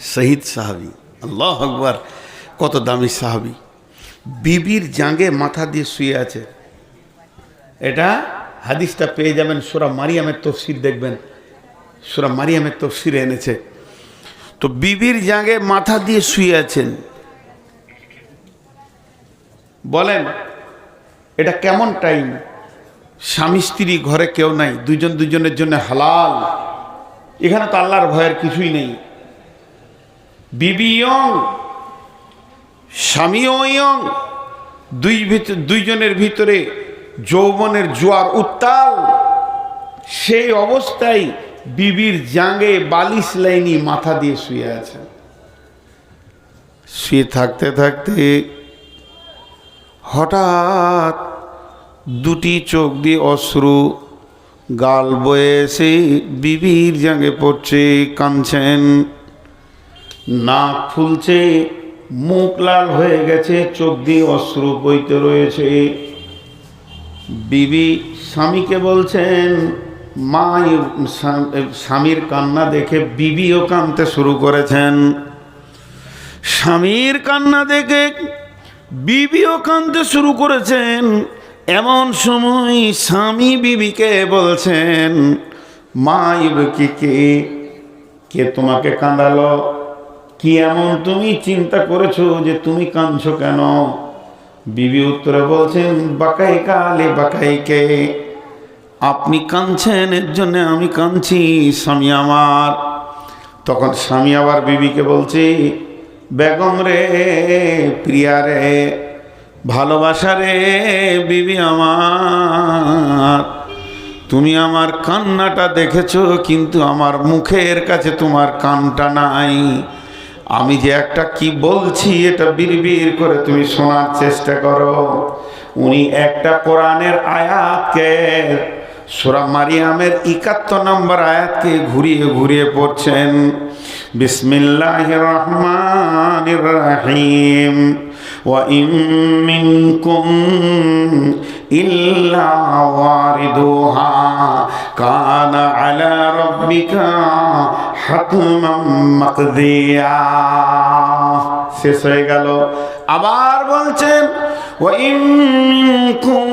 শহীদ সাহাবি, আল্লাহ আকবর, কত দামি সাহাবি। বিবির জাঙ্গে মাথা দিয়ে শুয়ে আছে। এটা হাদিসটা পেয়ে যাবেন, সুরা মারিয়ামের তফসির দেখবেন। সুরা মারিয়ামের তফসিরে এনেছে। তো বিবির জাঙ্গে মাথা দিয়ে শুয়ে আছেন। বলেন, এটা কেমন টাইম? স্বামী স্ত্রী ঘরে কেউ নাই দুজন দুজনের জন্য হালাল। এখানে তো আল্লাহর ভয়ের কিছুই নেই। বিবি ইয়ং ইয়ং, দুই দুইজনের ভিতরে যৌবনের জোয়ার উত্তাল। সেই অবস্থায় বিবির জাঙ্গে বালিশ লাইনি মাথা দিয়ে শুয়ে আছে। শুয়ে থাকতে থাকতে হঠাৎ দুটি চোখ দিয়ে অশ্রু গাল বয়ে এসে বিবির জাঙ্গে পড়ছে, কাঁদছেন। নাক ফুলছে, মুখ লাল হয়ে গেছে, চোখ দিয়ে অশ্রু বইতে রয়েছে। বিবি স্বামীকে বলছেন, মা স্বামীর কান্না দেখে বিবিও কাঁদতে শুরু করেছেন। স্বামীর কান্না দেখে বিবিও কাঁদতে শুরু করেছেন। এমন সময় স্বামী বিবিকে বলছেন, মা কি কে? কে তোমাকে কাঁদালো? কি এমন তুমি চিন্তা করেছ যে তুমি কাঁদছো কেন? বিবি উত্তরে বলছেন, বাকাই কালে বাকাইকে আপনি কাঁদছেন, এর জন্য আমি কাঁদছি, স্বামী আমার। তখন স্বামী আবার বিবিকে বলছি, বেগম রে, প্রিয়া রে ভালোবাসা রে বিবি আমার। তুমি আমার কান্নাটা দেখেছ, কিন্তু আমার মুখের কাছে তোমার কানটা নাই। আমি যে একটা কি বলছি, এটা বিড়বিড় করে তুমি শোনার চেষ্টা করো। উনি একটা কোরআনের আয়াতকে, সুরা মারিয়ামের একাত্তর নম্বর আয়াতকে ঘুরিয়ে ঘুরিয়ে পড়ছেন। বিসমিল্লাহ রহমান রাহিম। وإن منكم إلا واردها كان على ربك حتما مقضيا শেষ হয়ে গেল আবার বলছেন وإن منكم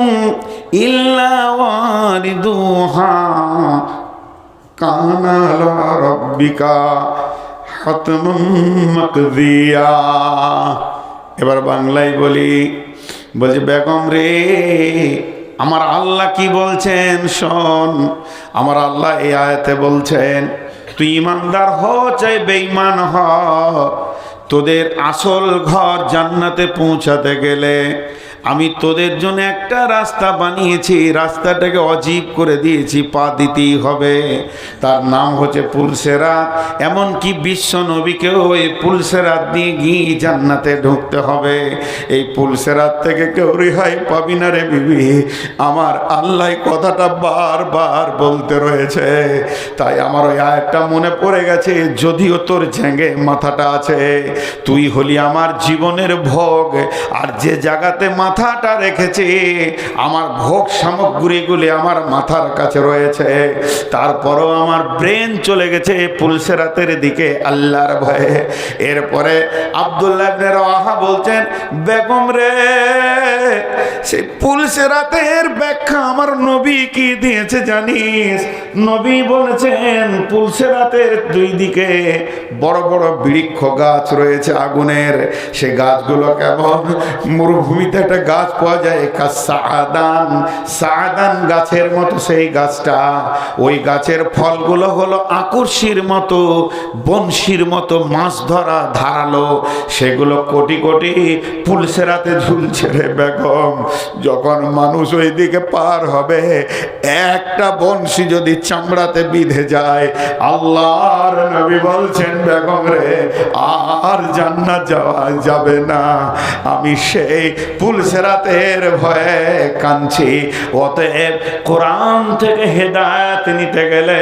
إلا واردها كان على ربك حتما مقضيا এবার বাংলায় বলি, বলছে, বেগম রে, আমার আল্লাহ কি বলছেন শোন, আমার আল্লাহ এই আয়াতে বলছেন, তুই ইমানদার হ, চাই বেঈমান হ, তোদের আসল ঘর জান্নাতে পৌঁছাতে গেলে আমি তোদের জন্য একটা রাস্তা বানিয়েছি, রাস্তাটাকে অজীব করে দিয়েছি, পা দিতেই হবে। তার নাম হচ্ছে পুলসেরাত এমনকি বিশ্ব নবীকেও এই পুলসেরাত দিয়ে গিয়ে জান্নাতে ঢুকতে হবে। এই পুলসেরাত থেকে কেউ রেহাই পাবি না রে বিবি। আমার আল্লাহ কথাটা বারবার বলতে রয়েছে। তাই আমার ওই আয়টা মনে পড়ে গেছে, যদিও তোর ঝেঙ্গে মাথাটা আছে। তুই হলি আমার জীবনের ভোগ, আর যে জায়গাতে মাথাটা রেখেছে। আমার ভোগ সামগ্রীগুলি আমার মাথার কাছে রয়েছে। তারপরও আমার ব্রেন চলে গেছে পুলসেরাতের দিকে আল্লাহর ভয়ে। এরপরে আবদুল্লাহ রাহা বলছেন, বেগম রে, সেই পুলসেরাতের ব্যাখ্যা আমার নবী কি দিয়েছে জানিস? নবী বলেছেন, পুলসেরাতের দুই দিকে বড় বড় বৃক্ষ গাছ রয়েছে আগুনের। সে গাছগুলো কেমন মরুভূমিতে একটা গাছ পাওয়া যায় সাদান সাদান গাছের মতো সেই গাছটা। ওই গাছের ফলগুলো হলো আকর্ষির মতো বংশীর মতো মাছ ধরা ধারালো। সেগুলো কোটি কোটি পুলসেরাতে ঝুলছে রে বেগম। যখন মানুষ ওই দিকে পার হবে, একটা বংশী যদি চামড়াতে বিঁধে যায়, আল্লাহর নবী বলছেন, বেগম রে, আর জান্নাত যাওয়া যাবে না। আমি সেই পুলসেরাতের ভয়ে কাঁদছি। অতএব কোরআন থেকে হেদায়ত নিতে গেলে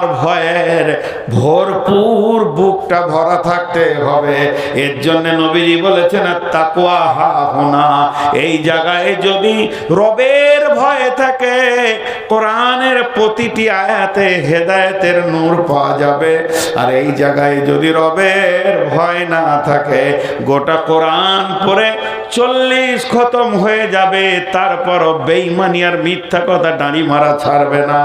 আল্লাহর ভয়ের ভরপুর বুকটা ভরা থাকতে হবে। এর জন্য নবীজি বলেছেন তাকুয়া হা হোনা এই জায়গায় যদি রবের ভয় থাকে, কোরআনের প্রতিটি আয়াতে হেদায়েতের নূর পাওয়া যাবে। আর এই জায়গায় যদি রবের ভয় না থাকে, গোটা কোরআন পড়ে চল্লিশ খতম হয়ে যাবে। তারপরও বেইমানি আর মিথ্যা কথা ডাঁড়ি মারা ছাড়বে না।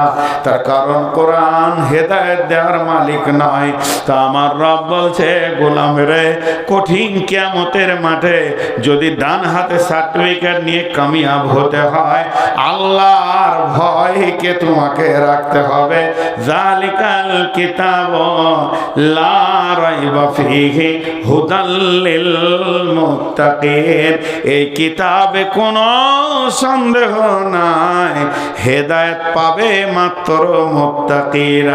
তার কারণ কোরআন হেদায়েত দেওয়ার মালিক নয়। তা আমার রব বলছে, গোলাম রে, কঠিন কিয়ামতের মাঠে যদি ডান হাতে সার্টিফিকেট নিয়ে কামিয়াব হতে হয়, আল্লাহর ভয়কে তোমাকে রাখতে হবে। জালিকাল কিতাব লা রাইবা ফিহি হুদাল লিল মুত্তাকিন। এই কিতাবে কোনো সন্দেহ নাই। হেদায়েত পাবে মাত্র মুত্তাকিরা।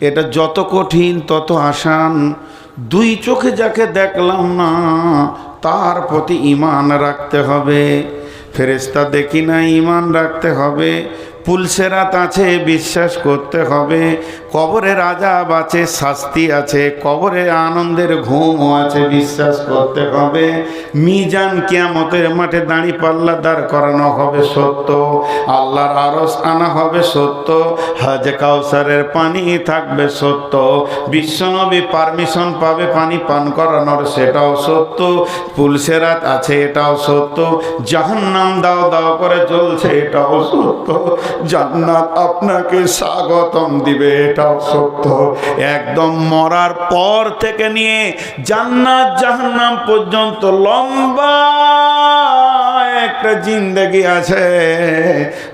এটা যত কঠিন, তত আসান। দুই চোখে যাকে দেখলাম না, তার প্রতি ইমান রাখতে হবে। ফেরেস্তা দেখি না ইমান রাখতে হবে। পুলসেরাত আছে বিশ্বাস করতে হবে। কবরে রাজাব আছে শাস্তি আছে। কবরে আনন্দের ঘুমও আছে, বিশ্বাস করতে হবে। মিজান কিয়ামতের মাঠে দাঁড়ি পাল্লা দাঁড় করানো হবে সত্য। আল্লাহর আরস আনা হবে সত্য। হাজ কাউসারের পানি থাকবে সত্য। বিশ্বনবী পারমিশন পাবে, পানি পান করানোর সেটাও সত্য। পুলসেরাত আছে, এটাও সত্য। জাহান্নাম দাও দাও করে জ্বলছে, এটাও সত্য। জান্নাত আপনাকে স্বাগতম দিবে, এটাও সত্য। একদম মরার পর থেকে নিয়ে জান্নাত জাহান্নাম পর্যন্ত লম্বা একটা জিন্দগি আছে।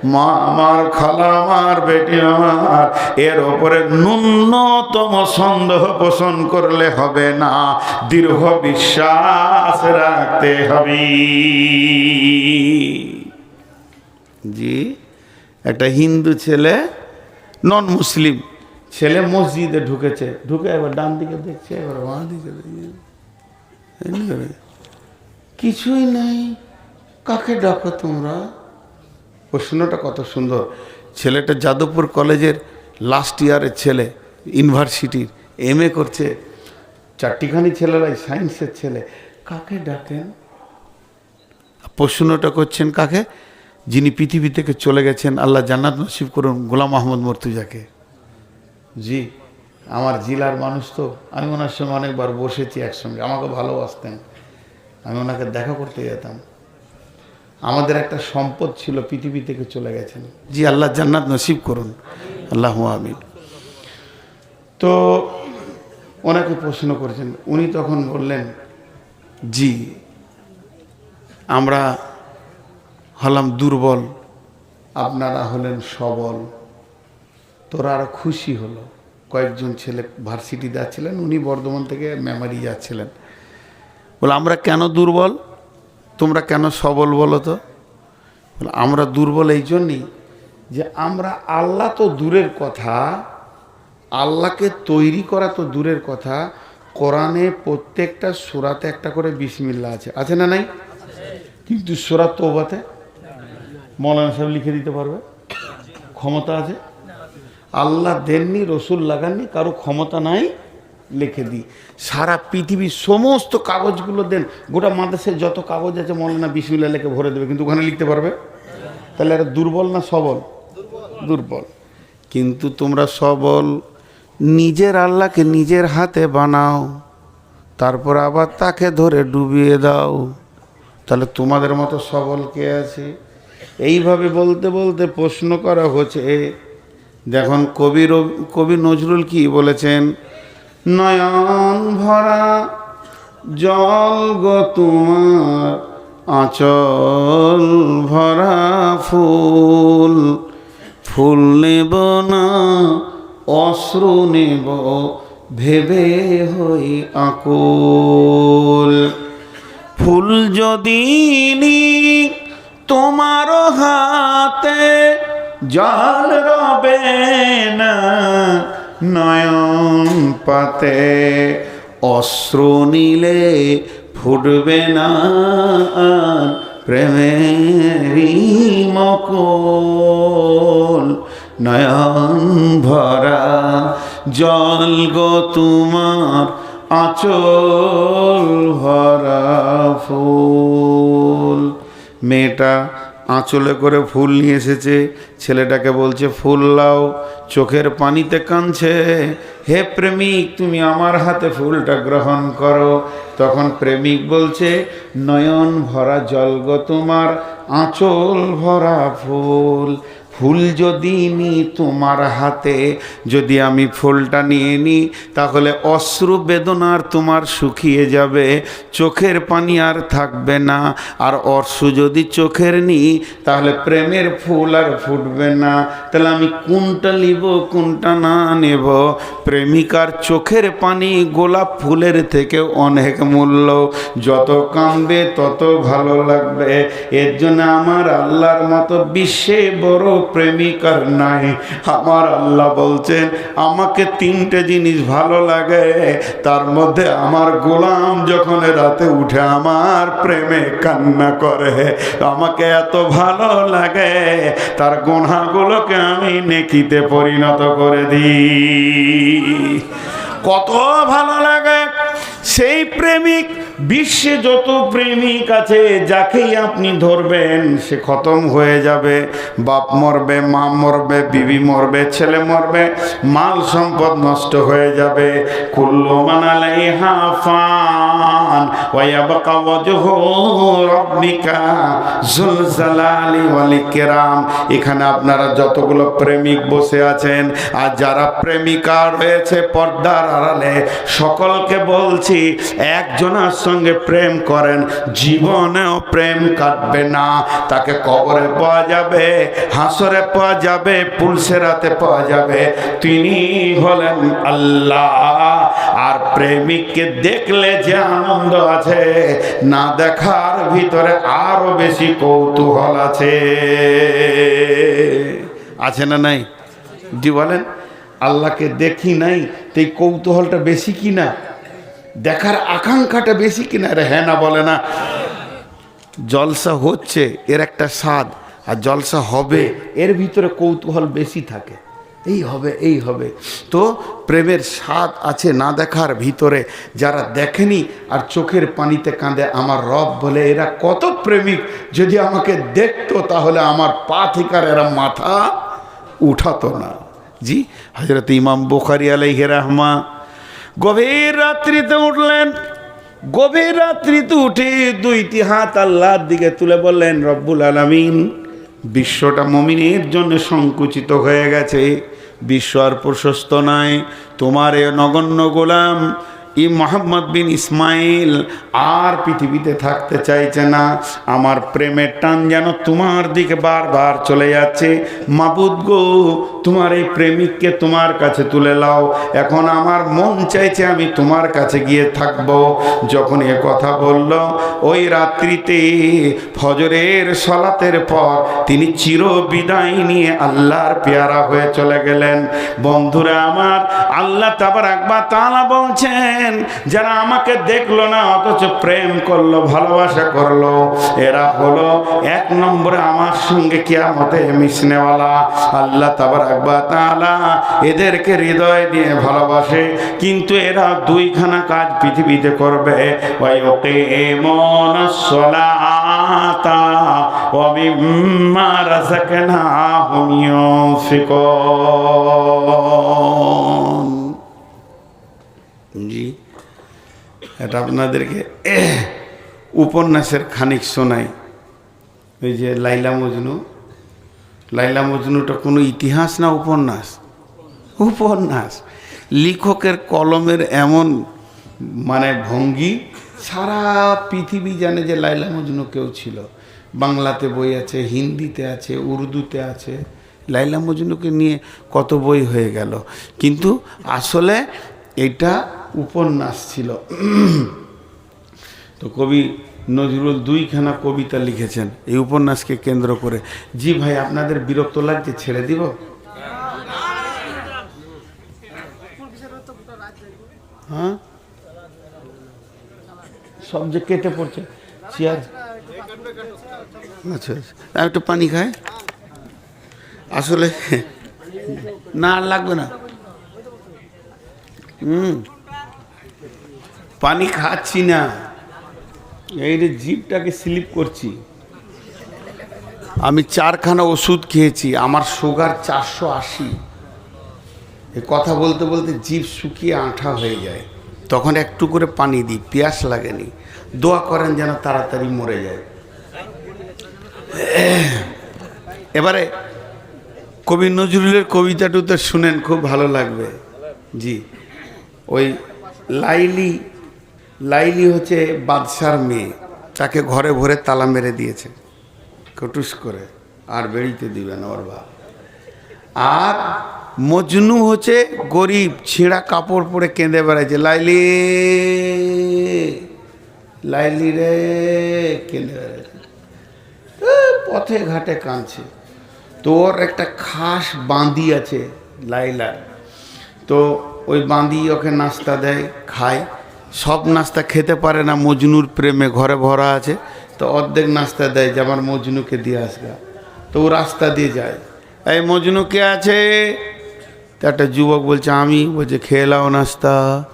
মা, আমার খালা, আমার বেটি, আমার, এর ওপরে ন্যূনতম সন্দেহ পোষণ করলে হবে না দীর্ঘ বিশ্বাস রাখতে হবে। জি। একটা হিন্দু ছেলে নন মুসলিম ছেলে মসজিদে ঢুকেছে। ঢুকে এবার ডান দিকে দেখছে, এবার বাঁ দিকে দেখছে। কিছুই নাই। কাকে ডাকো তোমরা? প্রশ্নটা কত সুন্দর। ছেলেটা যাদবপুর কলেজের লাস্ট ইয়ারের ছেলে ইউনিভার্সিটির এম এ করছে। চারটিখানি ছেলেরাই সায়েন্সের ছেলে। কাকে ডাকেন? প্রশ্নটা করছেন কাকে? যিনি পৃথিবী থেকে চলে গেছেন, আল্লাহ জান্নাত নসিব করুন গোলাম আহমদ মর্তুজাকে। জি, আমার জেলার মানুষ তো, আমি ওনার সঙ্গে অনেকবার বসেছি একসঙ্গে, আমাকে ভালোবাসতেন। আমি ওনাকে দেখা করতে যেতাম। আমাদের একটা সম্পদ ছিল পৃথিবী থেকে চলে গেছেন। জি, আল্লাহ জান্নাত নসিব করুন। আল্লাহ আমিন। তো ওনাকে প্রশ্ন করেছেন, উনি তখন বললেন, জি, আমরা হলাম দুর্বল। আপনারা হলেন সবল। তোরা আরও খুশি হলো। কয়েকজন ছেলে ভার্সিটি যাচ্ছিলেন, উনি বর্ধমান থেকে মেমারি যাচ্ছিলেন। বলে, আমরা কেন দুর্বল? তোমরা কেন সবল বলো তো? বলে, আমরা দুর্বল এই জন্যই যে আমরা আল্লাহ তো দূরের কথা, আল্লাহকে তৈরি করা তো দূরের কথা। কোরআনে প্রত্যেকটা সুরাতে একটা করে বিসমিল্লা আছে। আছে না নাই? কিন্তু সুরাত তৌবাতে মৌলানা সাহেব লিখে দিতে পারবে। ক্ষমতা আছে। আল্লাহ দেননি, রসুল লাগাননি, কারও ক্ষমতা নাই, লিখে দিই সারা পৃথিবীর সমস্ত কাগজগুলো দেন। গোটা মাদেশের যত কাগজ আছে, মৌলানা বিসমিল্লা লেখে ভরে দেবে, কিন্তু ওখানে লিখতে পারবে? তাহলে এরা দুর্বল না সবল? দুর্বল। কিন্তু তোমরা সবল, নিজের আল্লাহকে নিজের হাতে বানাও, তারপর আবার তাকে ধরে ডুবিয়ে দাও। তাহলে তোমাদের মতো সবল কে আছে? এইভাবে বলতে বলতে প্রশ্ন করা হচ্ছে। দেখুন, কবি কবি নজরুল কি বলেছেন? নয়ন ভরা জল গো তোমার, আঁচল ভরা ফুল। ফুল নেব না, অশ্রু নেব, ভেবে হই আকুল। ফুল যদি নি হাতে জল রবে না, নয়ন পাতে। অশ্র নিলে ফুটবে না আর প্রেমেরই মকল। নয়ন ভরা জল গো তোমার আচল ভরা ফুল। মেয়েটা আঁচলে করে ফুল নিয়ে এসেছে। ছেলেটাকে বলছে, ফুল লাও, চোখের পানিতে কাঁদছে। হে প্রেমিক, তুমি আমার হাতে ফুলটা গ্রহণ করো। তখন প্রেমিক বলছে, নয়ন ভরা জলগ তোমার, আঁচল ভরা ফুল। ফুল যদি নিই তোমার হাতে, যদি আমি ফুলটা নিয়ে নিই তাহলে অশ্রু বেদনার তোমার শুকিয়ে যাবে, চোখের পানি আর থাকবে না। আর অশ্রু যদি চোখের নিই তাহলে প্রেমের ফুল আর ফুটবে না। তাহলে আমি কোনটা নিব, কোনটা না নেব? প্রেমিকার চোখের পানি গোলাপ ফুলের থেকে অনেক মূল্য। যত কামবে তত ভালো লাগবে। এর জন্য আমার আল্লাহর মতো বিশ্বে বড় প্রেমিকার নাই। আমার আল্লাহ বলছেন, আমাকে তিনটে জিনিস ভালো লাগে। তার মধ্যে আমার গোলাম যখন রাতে উঠে আমার প্রেমে কান্না করে, আমাকে এত ভালো লাগে। তার গোনাগুলোকে আমি নেকিতে পরিণত করে দিই। কত ভালো লাগে। সেই প্রেমিক বিশ্বে যত প্রেমিক আছে, যাকেই আপনি ধরবেন, সে খতম হয়ে যাবে। বাপ মরবে, মা মরবে, বিবি মরবে, ছেলে মরবে, মাল সম্পদ নষ্ট হয়ে যাবে। কুল্লু হাফান এখানে আপনারা যতগুলো প্রেমিক বসে আছেন, আর যারা প্রেমিকা রয়েছে পর্দার আড়ালে, সকলকে বলছি একজনের সঙ্গে প্রেম করেন, জীবনেও প্রেম কাটবে না। তাকে কবরে পাওয়া যাবে, হাসরে পাওয়া যাবে পুলসেরাতে পাওয়া যাবে। তিনি হলেন আল্লাহ। আর প্রেমিককে দেখলে যে আনন্দ আছে, না দেখার ভিতরে আরও বেশি কৌতূহল আছে। আছে না নাই? জি বলেন, আল্লাহকে দেখি নাই, তো এই কৌতূহলটা বেশি কি না দেখার আকাঙ্ক্ষাটা বেশি কিনা? রে হ্যাঁ না, বলে না। জলসা হচ্ছে, এর একটা স্বাদ, আর জলসা হবে, এর ভিতরে কৌতূহল বেশি থাকে। এই হবে এই হবে। তো প্রেমের স্বাদ আছে না দেখার ভিতরে, যারা দেখেনি আর চোখের পানিতে কাঁদে, আমার রব বলে, এরা কত প্রেমিক। যদি আমাকে দেখতো, তাহলে আমার পা থেকে এরা মাথা উঠাতো না। জি হজরত ইমাম বুখারি আলাইহ রহমা গভীর রাত্রিতে উঠলেন। গভীর রাত্রিতে উঠে দুইটি হাত আল্লাহর দিকে তুলে বললেন, রব্বুল আলমিন, বিশ্বটা মমিনের জন্য সংকুচিত হয়ে গেছে। বিশ্ব আর প্রশস্ত নয় তোমার এ নগণ্য গোলাম ই মোহাম্মদ বিন ইসমাইল আর পৃথিবীতে থাকতে চাইছে না। আমার প্রেমের টান যেন তোমার দিকে বারবার চলে যাচ্ছে। মাবুদ গো, তোমার এই প্রেমিককে তোমার কাছে তুলে লাও এখন আমার মন চাইছে আমি তোমার কাছে গিয়ে থাকব। যখন এ কথা বলল, ওই রাত্রিতে ফজরের সলাতের পর তিনি চির বিদায় নিয়ে আল্লাহর পেয়ারা হয়ে চলে গেলেন। বন্ধুরা আমার, আল্লাহ তাবার একবার তালা বলছেন যারা আমাকে দেখলো না অথচ প্রেম করলো ভালোবাসা করলো এরা হলো এক নম্বরে আমার সঙ্গে কিয়ামতে মিশনেওয়ালা আল্লাহ তাবার একবার তালা এদেরকে হৃদয় দিয়ে ভালোবাসে কিন্তু এরা দুইখানা কাজ পৃথিবীতে করবে ওই ওকে মন সলাতা ومما رزقناهم ينفقون এটা আপনাদেরকে উপন্যাসের খানিক শোনাই। ওই যে লাইলা মজনু। লাইলা মজনুটা কোনো ইতিহাস না উপন্যাস? উপন্যাস। লেখকের কলমের এমন মানে ভঙ্গি, সারা পৃথিবী জানে যে লাইলা মজনু কেউ ছিল। বাংলাতে বই আছে, হিন্দিতে আছে, উর্দুতে আছে। লাইলা মজনুকে নিয়ে কত বই হয়ে গেল। কিন্তু আসলে এটা উপন্যাস ছিল। তো কবি নজরুল দুইখানা কবিতা লিখেছেন। এই উপন্যাসকে কেন্দ্র করে। জি ভাই, আপনাদের বিরক্ত লাগছে? ছেড়ে দিব? হ্যাঁ? সব যে কেটে পড়ছে। চেয়ার। আচ্ছা আচ্ছা। একটু পানি খায়? আসলে না আর লাগবে না। হুম। পানি খাচ্ছি না। এই যে জিভটাকে স্লিপ করছি। আমি চারখানা ওষুধ খেয়েছি, আমার সুগার চারশো আশি। কথা বলতে বলতে জিভ শুকিয়ে আঠা হয়ে যায়। তখন একটু করে পানি দিই, পিয়াস লাগেনি। দোয়া করেন যেন তাড়াতাড়ি মরে যায়। এবারে কবি নজরুলের কবিতা টুতে শুনেন, খুব ভালো লাগবে। জি। ওই লাইলি লাইলি হচ্ছে বাদশার মেয়ে। তাকে ঘরে ভরে তালা মেরে দিয়েছে। কটুস করে, আর বেরিতে দিবে না ওর বাপ। আর মজনু হচ্ছে গরিব, ছেঁড়া কাপড় পরে কেঁদে বেড়াচ্ছে লাইলি লাইলি রে, কেঁদে বেড়াচ্ছে পথে ঘাটে কাঁদছে। তোর একটা খাস বাঁদি আছে, লাইলার। তো ওই বাঁদি ওকে নাস্তা দেয়, খায়। সব নাস্তা খেতে পারে না, মজনুর প্রেমে ঘরে ভরা আছে। তো অর্ধেক নাস্তা দেয় যে আমার মজনুকে দিয়ে আসগা। তো ও রাস্তা দিয়ে যায়। এই মজনু কে আছে? তো একটা যুবক বলছে, আমি। বলছে, খেয়ে নাস্তা।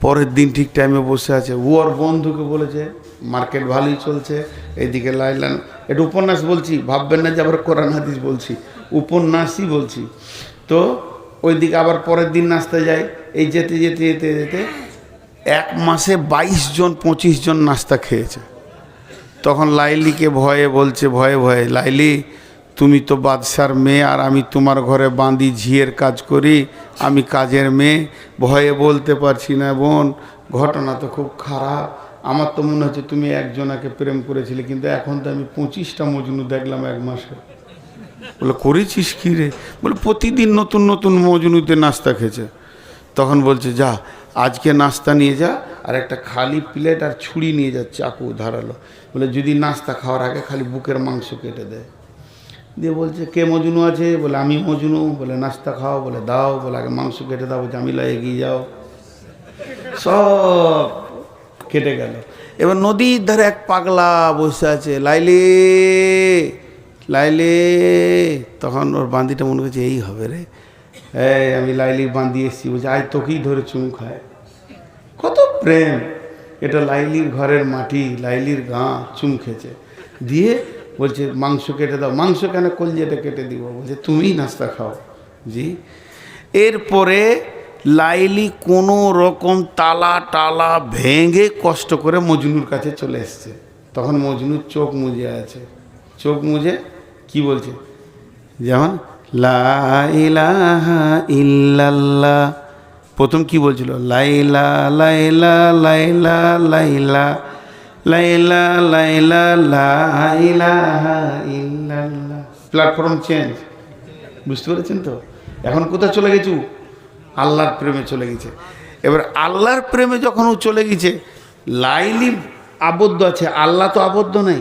পরের দিন ঠিক টাইমে বসে আছে। ও ওর বন্ধুকে বলেছে, মার্কেট ভালোই চলছে। এইদিকে লাইলান এটা উপন্যাস বলছি, ভাববেন না যে আবার কোরআন হাদিস বলছি, উপন্যাসই বলছি। তো ওইদিকে আবার পরের দিন নাস্তা যায়। এই যেতে যেতে যেতে যেতে এক মাসে বাইশ জন, পঁচিশ জন নাস্তা খেয়েছে। তখন লাইলিকে ভয়ে বলছে, ভয়ে ভয়ে, লাইলি, তুমি তো বাদশার মেয়ে আর আমি তোমার ঘরে বাঁধি ঝিয়ের কাজ করি, আমি কাজের মেয়ে। ভয়ে বলতে পারছি না বোন, ঘটনা তো খুব খারাপ। আমার তো মনে হচ্ছে তুমি একজনাকে প্রেম করেছিলে, কিন্তু এখন তো আমি পঁচিশটা মজনু দেখলাম এক মাসে। বলে, করেছিস কী রে? বলে, প্রতিদিন নতুন নতুন মজনুতে নাস্তা খেয়েছে। তখন বলছে, যা আজকে নাস্তা নিয়ে যা, আর একটা খালি প্লেট আর ছুরি নিয়ে যা, চাকু ধারালো। বলে, যদি নাস্তা খাওয়ার আগে খালি বুকের মাংস কেটে দেয় দিয়ে বলছে, কে মজনু আছে? বলে, আমি মজনু। বলে, নাস্তা খাও। বলে, দাও। বলে, আগে মাংস কেটে দাও জামিলা এগিয়ে যাও। সব কেটে গেল। এবার নদীর ধারে এক পাগলা বসে আছে, লাইলে লাইলে। তখন ওর বান্দিটা মনে করছে, এই হবে রে। এই, আমি লাইলি বাঁধিয়ে এসেছি। বলছে, আয়, তোকেই ধরে চুমু খায়। কত প্রেম। এটা লাইলির ঘরের মাটি, লাইলির গা চুম খেছে দিয়ে বলছে, মাংস কেটে দাও। মাংস কেন কলজেটা কেটে দিব? বলছে, তুমিই নাস্তা খাও। জি। এরপরে লাইলি কোনো রকম তালা টালা ভেঙে কষ্ট করে মজনুর কাছে চলে এসছে। তখন মজনুর চোখ মুজে আছে। চোখ মুজে কি বলছে? যেমন ইল্লাল্লাহ। প্রথম কি বলছিল? লাইলা লাইলা লাইলা লাইলা লাইলা লাইলা প্ল্যাটফর্ম চেঞ্জ বুঝতে পেরেছেন তো? এখন কোথায় চলে গেছু আল্লাহর প্রেমে চলে গেছে। এবার আল্লাহর প্রেমে যখন ও চলে গেছে, লাইলি আবদ্ধ আছে। আল্লাহ তো আবদ্ধ নেই।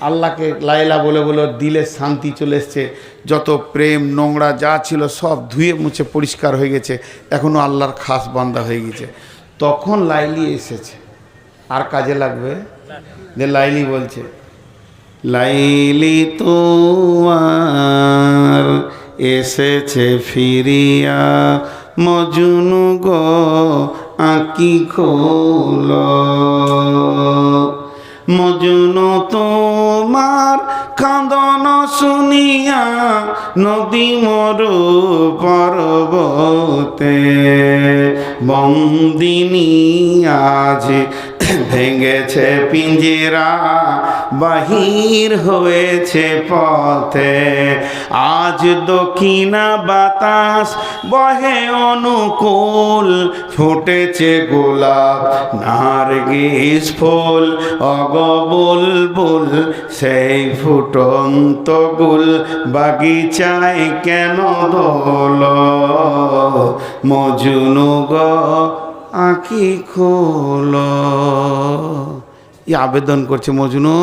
আল্লাহকে লাইলা বলে বলে দিলে শান্তি চলে এসছে। যত প্রেম, নোংরা যা ছিল সব ধুয়ে মুছে পরিষ্কার হয়ে গেছে। এখনও আল্লাহর খাস বান্দা হয়ে গেছে। তখন লাইলি এসেছে। আর কাজে লাগবে? যে লাইলি বলছে, লাইলি তোমার এসেছে ফিরিয়া, মজনু গো আঁকি খোল। মজনু তোমার কাঁদন শুনিয়া নদী মরু পর্বতে। বন্দিনী আজ ভেঙেছে পিঞ্জিরা, বাহির হয়েছে পথে। আজ দক্ষিণা বাতাস বহে অনুকূল, ফুটেছে গোলাপ, নার্গিস ফুল, অগবুলবুল, সেই ফুটন্ত গুল বাগিচায় কেন দোল মজুনু গ আঁকি খোল। আবেদন করছে মজনু,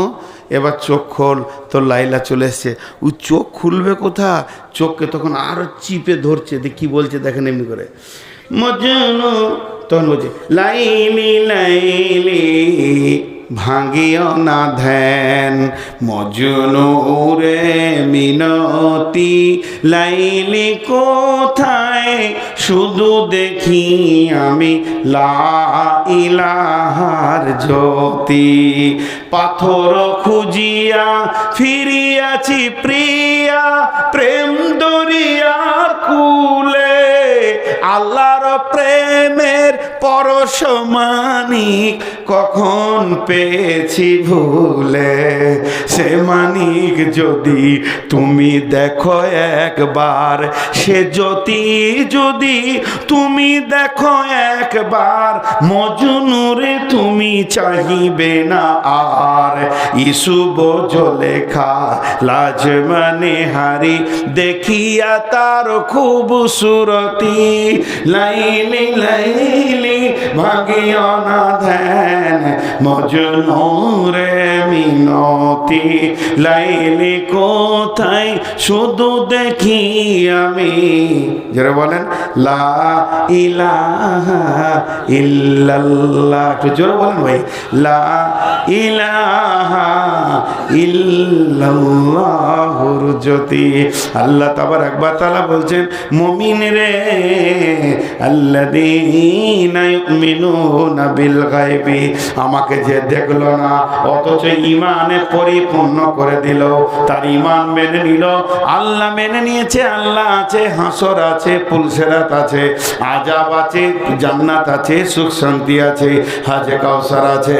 এবার চোখ খোল, তোর লাইলা চলে এসছে। ও চোখ খুলবে কোথা চোখকে তখন আরও চিপে ধরছে দেখ কি বলছে দেখেন এমনি করে। মজনু, তখন বলছে লাইলি লাইলি ভাঙিও না ধ্যান। মজনু রে মিনতি, লাইলি কোথায়? শুধু দেখি আমি লা ইলাহার জ্যোতি। পাথর খুঁজিয়া ফিরিয়াছি প্রিয়া, প্রেম দরিয়ার কুলে আল্লাহর প্রেমের পরশমানিক কখন পেয়েছি ভুলে? সে মানিক যদি তুমি দেখো একবার, সে জ্যোতি যদি তুমি দেখো একবার, মজনুরে তুমি চাহিবে না আর। ইসুব লেখা লাজ মানে হারি দেখিয়া তার খুব সুরতি লাইলি লাইলি ভাগিও না ধ্যান মজনুরে মিনতি। লাইলি, কোথায় শুধু দেখি আমি? যারা বলেন, লা ইলাহা ইল্লাল্লাহ। একটু জোরে বলেন ভাই, লা ইলাহা ইল্লাল্লাহুর জ্যোতি আল্লাহ তাবার একবার তালা বলছেন, মমিন রে আমাকে যে দেখল না, অথচ ইমানে পরিপূর্ণ করে দিল। তার ইমান মেনে নিল। আল্লাহ মেনে নিয়েছে, আল্লাহ আছে, হাসর আছে, পুলসেরাত আছে আজাব আছে, জান্নাত আছে, সুখ শান্তি আছে, হাজে কাউসার আছে,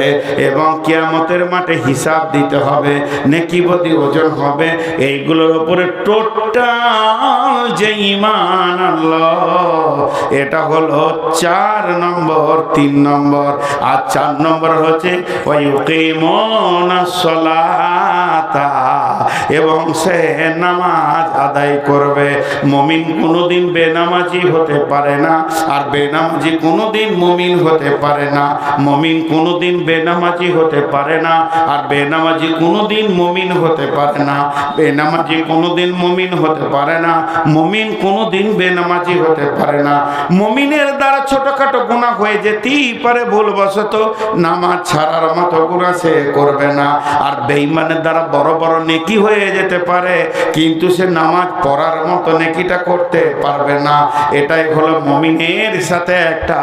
এবং কিয়ামতের মাঠে হিসাব দিতে হবে, নেকিবদি ওজন হবে। এইগুলোর উপরে টোটাল যে ইমান এটা হলো চার নম্বর তিন নম্বর আর চার নম্বর হচ্ছে ওই সলাতা। এবং সে নামাজ আদায় করবে। মমিন কোনোদিন বেনামাজি হতে পারে না, আর বেনামাজি কোনোদিন মমিন হতে পারে না। মমিন কোনোদিন বেনামাজি হতে পারে না, আর বেনামাজি কোনোদিন মমিন হতে পারে না। বেনামাজি কোনোদিন মমিন হতে পারে না, মমিন কোনোদিন বেনামাজি হতে পারে না। মমিনের দ্বারা ছোটখাটো গুণা হয়ে যেতেই পারে ভুলবশত, নামাজ ছাড়ার মতো গুণা সে করবে না। আর বেঈমানের দ্বারা বড় বড় নেকি হয়ে যেতে পারে। কিন্তু সে নামাজ পড়ার মতো নেকিটা করতে পারবে না। এটাই হলো মমিনের সাথে একটা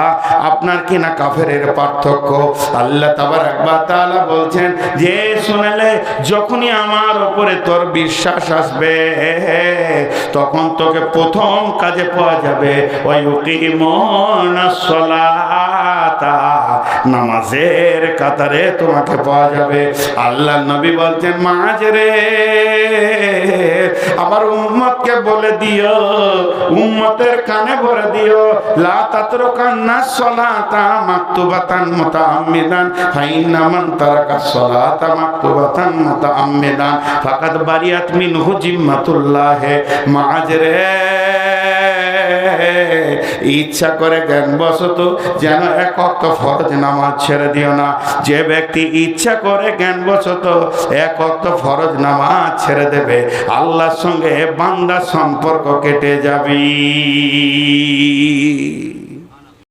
আপনার কিনা কাফেরের পার্থক্য। আল্লাহ তাবার একবার তালা বলছেন, যে শুনেলে যখনই আমার উপরে তোর বিশ্বাস আসবে, তখন তোকে প্রথম কাজে পাওয়া যাবে। ওই মন সলাতা। নামাজের কাতারে তোমাকে পাওয়া যাবে। আল্লাহ নবী বলছেন মাঝ রে আমার উম্মতকে বলে দিও, উম্মতের কানে ভরে দিও। লা তাতরুকান্না সলাতা মাকতুবাতান মুতাআম্মিদান, ফাইন্না মান তারাকা সলাতা মাকতুবাতান মুতাআম্মিদান। ফাকাদ বারিয়াত মিনহু জিম্মাতুল্লাহ। মাঝ রে ইচ্ছা করে জ্ঞানবশত যেন এক অক্ত ফরজ নামাজ ছেড়ে দিও না। যে ব্যক্তি ইচ্ছা করে জ্ঞানবশত এক অক্ত ফরজ নামাজ ছেড়ে দেবে, আল্লাহর সঙ্গে বান্দা সম্পর্ক কেটে যাবি।